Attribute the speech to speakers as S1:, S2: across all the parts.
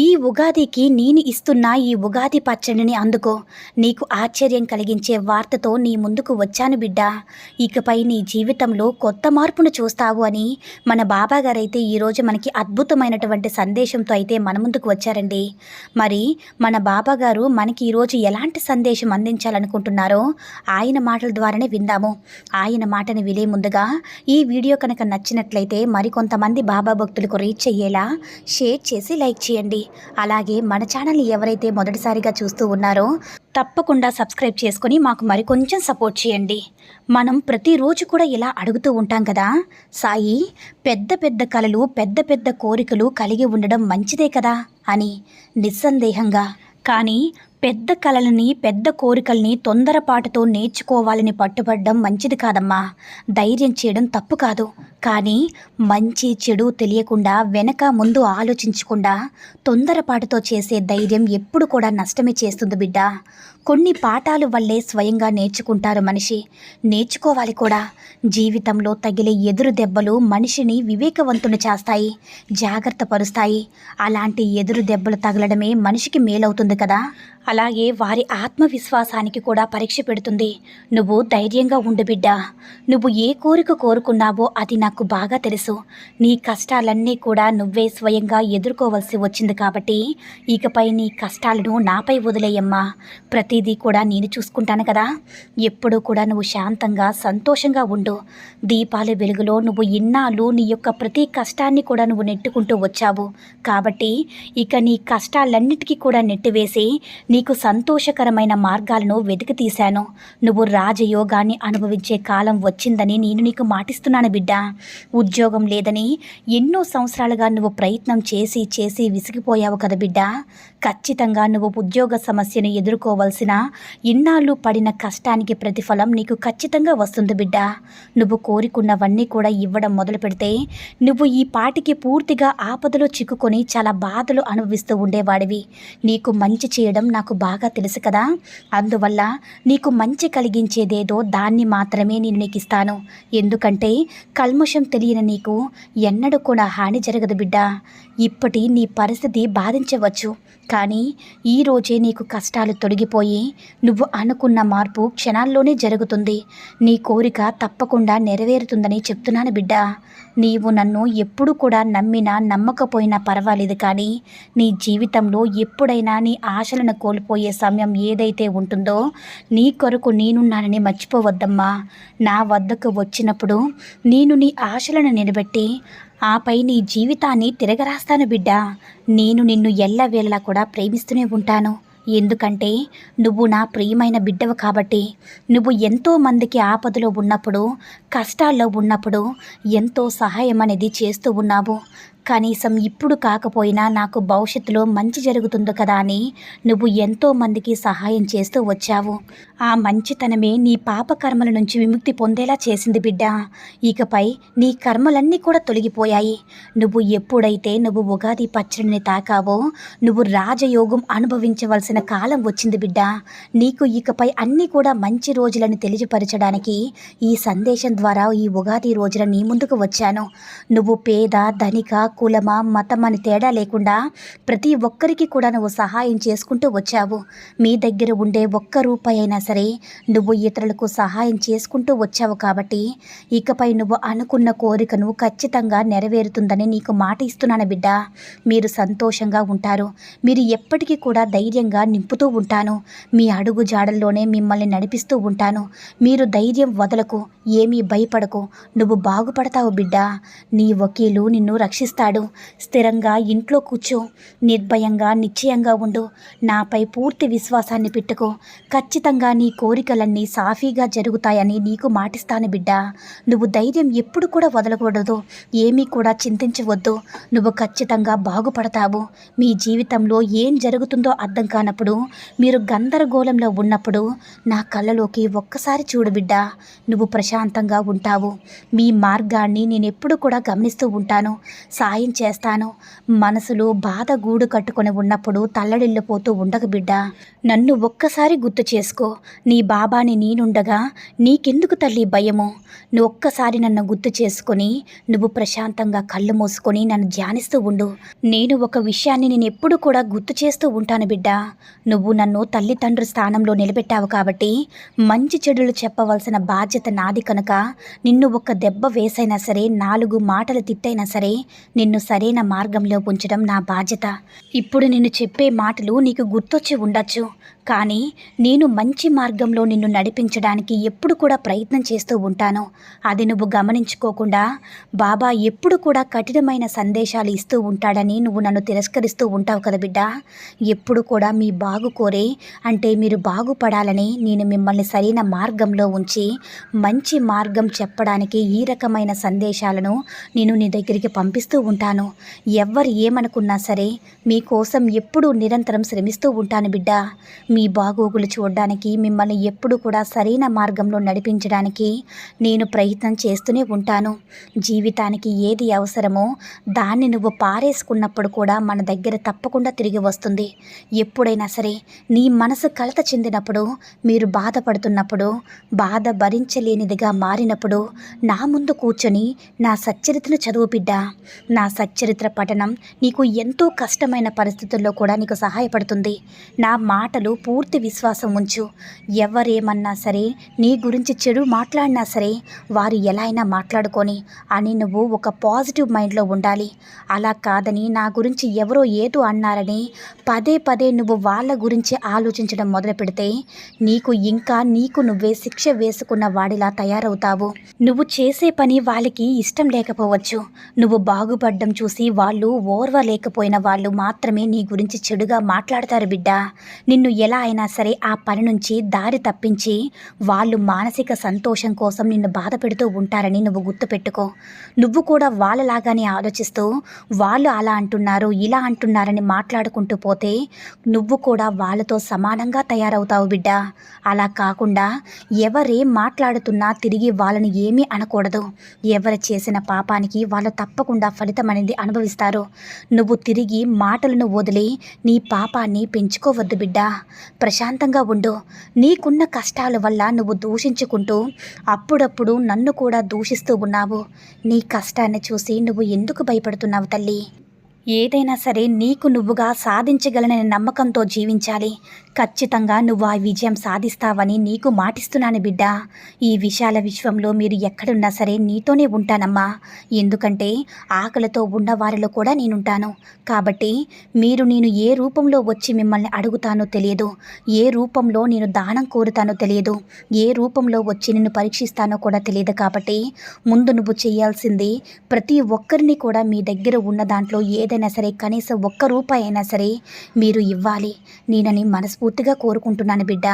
S1: ఈ ఉగాదికి నేను ఇస్తున్న ఈ ఉగాది పచ్చడిని అందుకో. నీకు ఆశ్చర్యం కలిగించే వార్తతో నీ ముందుకు వచ్చాను బిడ్డ. ఇకపై నీ జీవితంలో కొత్త మార్పును చూస్తావు అని మన బాబా గారైతే ఈరోజు మనకి అద్భుతమైనటువంటి సందేశంతో అయితే మన ముందుకు వచ్చారండి. మరి మన బాబా గారు మనకి ఈరోజు ఎలాంటి సందేశం అందించాలనుకుంటున్నారో ఆయన మాటల ద్వారానే విందాము. ఆయన మాటను వినే ముందుగా ఈ వీడియో కనుక నచ్చినట్లయితే మరికొంతమంది బాబా భక్తులకు రీచ్ అయ్యేలా షేర్ చేసి లైక్ చేయండి. అలాగే మన ఛానల్ని ఎవరైతే మొదటిసారిగా చూస్తూ ఉన్నారో తప్పకుండా సబ్స్క్రైబ్ చేసుకొని మాకు మరికొంచెం సపోర్ట్ చేయండి. మనం ప్రతిరోజు కూడా ఇలా అడుగుతూ ఉంటాం కదా సాయి పెద్ద పెద్ద కళలు పెద్ద పెద్ద కోరికలు కలిగి ఉండడం మంచిదే కదా అని నిస్సందేహంగా. కానీ పెద్ద కళలని పెద్ద కోరికల్ని తొందరపాటుతో నేర్చుకోవాలని పట్టుబడడం మంచిది కాదమ్మా. ధైర్యం చేయడం తప్పు కాదు. కానీ మంచి చెడు తెలియకుండా వెనక ముందు ఆలోచించకుండా తొందరపాటుతో చేసే ధైర్యం ఎప్పుడు కూడా నష్టమే చేస్తుంది బిడ్డ. కొన్ని పాఠాలు వల్లే స్వయంగా నేర్చుకుంటారు మనిషి. నేర్చుకోవాలి కూడా. జీవితంలో తగిలే ఎదురు దెబ్బలు మనిషిని వివేకవంతుని చేస్తాయి జాగ్రత్త పరుస్తాయి. అలాంటి ఎదురు దెబ్బలు తగలడమే మనిషికి మేలవుతుంది కదా. అలాగే వారి ఆత్మవిశ్వాసానికి కూడా పరీక్ష పెడుతుంది. నువ్వు ధైర్యంగా ఉండు బిడ్డ. నువ్వు ఏ కోరిక కోరుకున్నావో అది నాకు బాగా తెలుసు. నీ కష్టాలన్నీ కూడా నువ్వే స్వయంగా ఎదుర్కోవలసి వచ్చింది కాబట్టి ఇకపై నీ కష్టాలను నాపై వదిలేయమ్మా. ప్రతి ప్రతిదీ కూడా నేను చూసుకుంటాను కదా. ఎప్పుడూ కూడా నువ్వు శాంతంగా సంతోషంగా ఉండు. దీపాల వెలుగులో నువ్వు ఇన్నాళ్ళు నీ యొక్క ప్రతి కష్టాన్ని కూడా నువ్వు నెట్టుకుంటూ వచ్చావు. కాబట్టి ఇక నీ కష్టాలన్నిటికీ కూడా నెట్టివేసి నీకు సంతోషకరమైన మార్గాలను వెతికి తీశాను. నువ్వు రాజయోగాన్ని అనుభవించే కాలం వచ్చిందని నేను నీకు మాటిస్తున్నాను బిడ్డ. ఉద్యోగం లేదని ఎన్నో సంవత్సరాలుగా నువ్వు ప్రయత్నం చేసి చేసి విసిగిపోయావు కదా బిడ్డ. ఖచ్చితంగా నువ్వు ఉద్యోగ సమస్యను ఎదుర్కోవలసిన ఇన్నాళ్ళు పడిన కష్టానికి ప్రతిఫలం నీకు ఖచ్చితంగా వస్తుంది బిడ్డ. నువ్వు కోరుకున్నవన్నీ కూడా ఇవ్వడం మొదలు పెడితే నువ్వు ఈ పాటికి పూర్తిగా ఆపదలో చిక్కుకొని చాలా బాధలు అనుభవిస్తూ ఉండేవాడివి. నీకు మంచి చేయడం నాకు బాగా తెలుసు కదా. అందువల్ల నీకు మంచి కలిగించేదేదో దాన్ని మాత్రమే నేను నీకు ఇస్తాను. ఎందుకంటే కల్మషం తెలియని నీకు ఎన్నడూ కూడా హాని జరగదు బిడ్డ. ఇప్పటి నీ పరిస్థితి బాధించవచ్చు. కానీ ఈరోజే నీకు కష్టాలు తొలగిపోయి నువ్వు అనుకున్న మార్పు క్షణాల్లోనే జరుగుతుంది. నీ కోరిక తప్పకుండా నెరవేరుతుందని చెప్తున్నాను బిడ్డ. నీవు నన్ను ఎప్పుడు కూడా నమ్మినా నమ్మకపోయినా పర్వాలేదు కానీ నీ జీవితంలో ఎప్పుడైనా నీ ఆశలను కోల్పోయే సమయం ఏదైతే ఉంటుందో నీ కొరకు నేనున్నానని మర్చిపోవద్దమ్మా. నా వద్దకు వచ్చినప్పుడు నేను నీ ఆశలను నిలబెట్టి ఆపై నీ జీవితాన్ని తిరగరాస్తాను బిడ్డ. నేను నిన్ను ఎల్లవేళలా కూడా ప్రేమిస్తూనే ఉంటాను. ఎందుకంటే నువ్వు నా ప్రియమైన బిడ్డవు కాబట్టి నువ్వు ఎంతో మందికి ఆపదలో ఉన్నప్పుడు కష్టాల్లో ఉన్నప్పుడు ఎంతో సహాయం అనేది చేస్తూ ఉన్నావు. కనీసం ఇప్పుడు కాకపోయినా నాకు భవిష్యత్తులో మంచి జరుగుతుందో కదా అని నువ్వు ఎంతో మందికి సహాయం చేస్తూ వచ్చావు. ఆ మంచితనమే నీ పాప కర్మల నుంచి విముక్తి పొందేలా చేసింది బిడ్డ. ఇకపై నీ కర్మలన్నీ కూడా తొలగిపోయాయి. నువ్వు ఎప్పుడైతే నువ్వు ఉగాది పచ్చడిని తాకావో నువ్వు రాజయోగం అనుభవించవలసిన కాలం వచ్చింది బిడ్డ. నీకు ఇకపై అన్నీ కూడా మంచి రోజులను తెలియపరచడానికి ఈ సందేశం ద్వారా ఈ ఉగాది రోజున నీ ముందుకు వచ్చాను. నువ్వు పేద ధనిక కులమా మతం అని తేడా లేకుండా ప్రతి ఒక్కరికి కూడా నువ్వు సహాయం చేసుకుంటూ వచ్చావు. మీ దగ్గర ఉండే ఒక్క రూపాయి అయినా సరే నువ్వు ఇతరులకు సహాయం చేసుకుంటూ వచ్చావు కాబట్టి ఇకపై నువ్వు అనుకున్న కోరికను ఖచ్చితంగా నెరవేరుతుందని నీకు మాట ఇస్తున్నాను బిడ్డ. మీరు సంతోషంగా ఉంటారు. మీరు ఎప్పటికీ కూడా ధైర్యంగా నింపుతూ ఉంటాను. మీ అడుగు జాడల్లోనే మిమ్మల్ని నడిపిస్తూ ఉంటాను. మీరు ధైర్యం వదలకు ఏమీ భయపడకు. నువ్వు బాగుపడతావు బిడ్డ. నీ వకీలు నిన్ను రక్షిస్తాడు. స్థిరంగా ఇంట్లో కూర్చో. నిర్భయంగా నిశ్చయంగా ఉండు. నాపై పూర్తి విశ్వాసాన్ని పెట్టుకో. ఖచ్చితంగా నీ కోరికలన్నీ సాఫీగా జరుగుతాయని నీకు మాటిస్తాను బిడ్డ. నువ్వు ధైర్యం ఎప్పుడు కూడా వదలకూడదు. ఏమీ కూడా చింతించవద్దు. నువ్వు ఖచ్చితంగా బాగుపడతావు. మీ జీవితంలో ఏం జరుగుతుందో అర్థం కానప్పుడు మీరు గందరగోళంలో ఉన్నప్పుడు నా కళ్ళలోకి ఒక్కసారి చూడు బిడ్డ. నువ్వు ప్రశాంతంగా ఉంటావు. మీ మార్గాన్ని నేను ఎప్పుడు కూడా గమనిస్తూ ఉంటాను. సాయం చేస్తాను. మనసులో బాధ గూడు కట్టుకొని ఉన్నప్పుడు తల్లడిల్లిపోతూ ఉండకు బిడ్డ. నన్ను ఒక్కసారి గుర్తు చేసుకో. నీ బాబాని నేనుండగా నీకెందుకు తల్లి భయము? నువ్వు ఒక్కసారి నన్ను గుర్తు చేసుకొని నువ్వు ప్రశాంతంగా కళ్ళు మూసుకొని నన్ను ధ్యానిస్తూ ఉండు. నేను ఒక విషయాన్ని నేను ఎప్పుడు కూడా గుర్తు చేస్తూ ఉంటాను బిడ్డ. నువ్వు నన్ను తల్లిదండ్రుల స్థానంలో నిలబెట్టావు కాబట్టి మంచి చెడులు చెప్పవలసిన బాధ్యత నాది కనుక నిన్ను ఒక దెబ్బ వేసైనా సరే నాలుగు మాటలు తిట్టైనా సరే నిన్ను సరైన మార్గంలో ఉంచడం నా బాధ్యత. ఇప్పుడు నేను చెప్పే మాటలు నీకు గుర్తొచ్చి ఉండొచ్చు. కానీ నేను మంచి మార్గంలో నిన్ను నడిపించడానికి ఎప్పుడు కూడా ప్రయత్నం చేస్తూ ఉంటాను. అది నువ్వు గమనించుకోకుండా బాబా ఎప్పుడు కూడా కఠినమైన సందేశాలు ఇస్తూ ఉంటాడని నువ్వు నన్ను తిరస్కరిస్తూ ఉంటావు కదా బిడ్డ. ఎప్పుడు కూడా మీ బాగు కోరే అంటే మీరు బాగుపడాలని నేను మిమ్మల్ని సరైన మార్గంలో ఉంచి మంచి మార్గం చెప్పడానికి ఈ రకమైన సందేశాలను నేను నీ దగ్గరికి పంపిస్తూ ఉంటాను. ఎవ్వరు ఏమనుకున్నా సరే మీకోసం ఎప్పుడూ నిరంతరం శ్రమిస్తూ ఉంటాను బిడ్డ. మీ బాగోగులు చూడడానికి మిమ్మల్ని ఎప్పుడు కూడా సరైన మార్గంలో నడిపించడానికి నేను ప్రయత్నం చేస్తూనే ఉంటాను. జీవితానికి ఏది అవసరమో దాన్ని నువ్వు పారేసుకున్నప్పుడు కూడా మన దగ్గర తప్పకుండా తిరిగి వస్తుంది. ఎప్పుడైనా సరే నీ మనసు కలత చెందినప్పుడు మీరు బాధపడుతున్నప్పుడు బాధ భరించలేనిదిగా మారినప్పుడు నా ముందు కూర్చొని నా సచ్చరితను చదువు బిడ్డ. నా సచ్చరిత్ర పఠనం నీకు ఎంతో కష్టమైన పరిస్థితుల్లో కూడా నీకు సహాయపడుతుంది. నా మాటలు పూర్తి విశ్వాసం ఉంచు. ఎవరేమన్నా సరే నీ గురించి చెడు మాట్లాడినా సరే వారు ఎలా అయినా మాట్లాడుకొని అని నువ్వు ఒక పాజిటివ్ మైండ్లో ఉండాలి. అలా కాదని నా గురించి ఎవరో ఏదో అన్నారని పదే పదే నువ్వు వాళ్ళ గురించి ఆలోచించడం మొదలు పెడితే నీకు ఇంకా నీకు నువ్వే శిక్ష వేసుకున్న వాడిలా తయారవుతావు. నువ్వు చేసే పని వాళ్ళకి ఇష్టం లేకపోవచ్చు. నువ్వు బాగుపడ్డం చూసి వాళ్ళు ఓర్వలేకపోయిన వాళ్ళు మాత్రమే నీ గురించి చెడుగా మాట్లాడతారు బిడ్డ. నిన్ను ఎలా అయినా సరే ఆ పని నుంచి దారి తప్పించి వాళ్ళు మానసిక సంతోషం కోసం నిన్ను బాధ పెడుతూ ఉంటారని నువ్వు గుర్తుపెట్టుకో. నువ్వు కూడా వాళ్ళలాగానే ఆలోచిస్తూ వాళ్ళు అలా అంటున్నారు ఇలా అంటున్నారని మాట్లాడుకుంటూ పోతే నువ్వు కూడా వాళ్ళతో సమానంగా తయారవుతావు బిడ్డ. అలా కాకుండా ఎవరేం మాట్లాడుతున్నా తిరిగి వాళ్ళని ఏమీ అనకూడదు. ఎవరు చేసిన పాపానికి వాళ్ళు తప్పకుండా ఫలితం అనేది అనుభవిస్తారు. నువ్వు తిరిగి మాటలను వదిలి నీ పాపాన్ని పెంచుకోవద్దు బిడ్డ. ప్రశాంతంగా ఉండు. నీకున్న కష్టాల వల్ల నువ్వు దూషించుకుంటూ అప్పుడప్పుడు నన్ను కూడా దూషిస్తూ ఉన్నావు. నీ కష్టాన్ని చూసి నువ్వు ఎందుకు భయపడుతున్నావు తల్లి? ఏదైనా సరే నీకు నువ్వుగా సాధించగలననే నమ్మకంతో జీవించాలి. ఖచ్చితంగా నువ్వు ఆ విజయం సాధిస్తావని నీకు మాటిస్తున్నాను బిడ్డ. ఈ విశాల విశ్వంలో మీరు ఎక్కడున్నా సరే నీతోనే ఉంటానమ్మా. ఎందుకంటే ఆకలితో ఉన్న వారిలో కూడా నేనుంటాను. కాబట్టి మీరు నేను ఏ రూపంలో వచ్చి మిమ్మల్ని అడుగుతానో తెలియదు. ఏ రూపంలో నేను దానం కోరుతానో తెలియదు. ఏ రూపంలో వచ్చి నిన్ను పరీక్షిస్తానో కూడా తెలియదు. కాబట్టి ముందు నువ్వు చేయాల్సింది ప్రతి ఒక్కరిని కూడా మీ దగ్గర ఉన్న దాంట్లో ఏదైనా సరే కనీసం ఒక్క రూపాయి అయినా సరే మీరు ఇవ్వాలి. నేనని మనస్ఫూర్తిగా కోరుకుంటున్నాను బిడ్డ.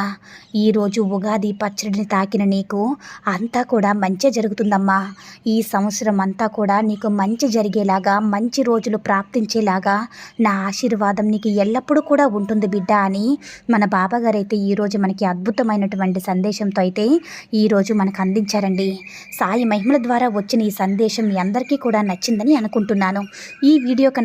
S1: ఈరోజు ఉగాది పచ్చడిని తాకిన నీకు అంతా కూడా మంచి జరుగుతుందమ్మా. ఈ సంవత్సరం అంతా కూడా నీకు మంచి జరిగేలాగా మంచి రోజులు ప్రాప్తించేలాగా నా ఆశీర్వాదం నీకు ఎల్లప్పుడూ కూడా ఉంటుంది బిడ్డ అని మన బాబాగారు అయితే ఈరోజు మనకి అద్భుతమైనటువంటి సందేశంతో అయితే ఈరోజు మనకు అందించారండి. సాయి మహిమల ద్వారా వచ్చిన ఈ సందేశం మీ అందరికీ కూడా నచ్చిందని అనుకుంటున్నాను. ఈ వీడియో కనుక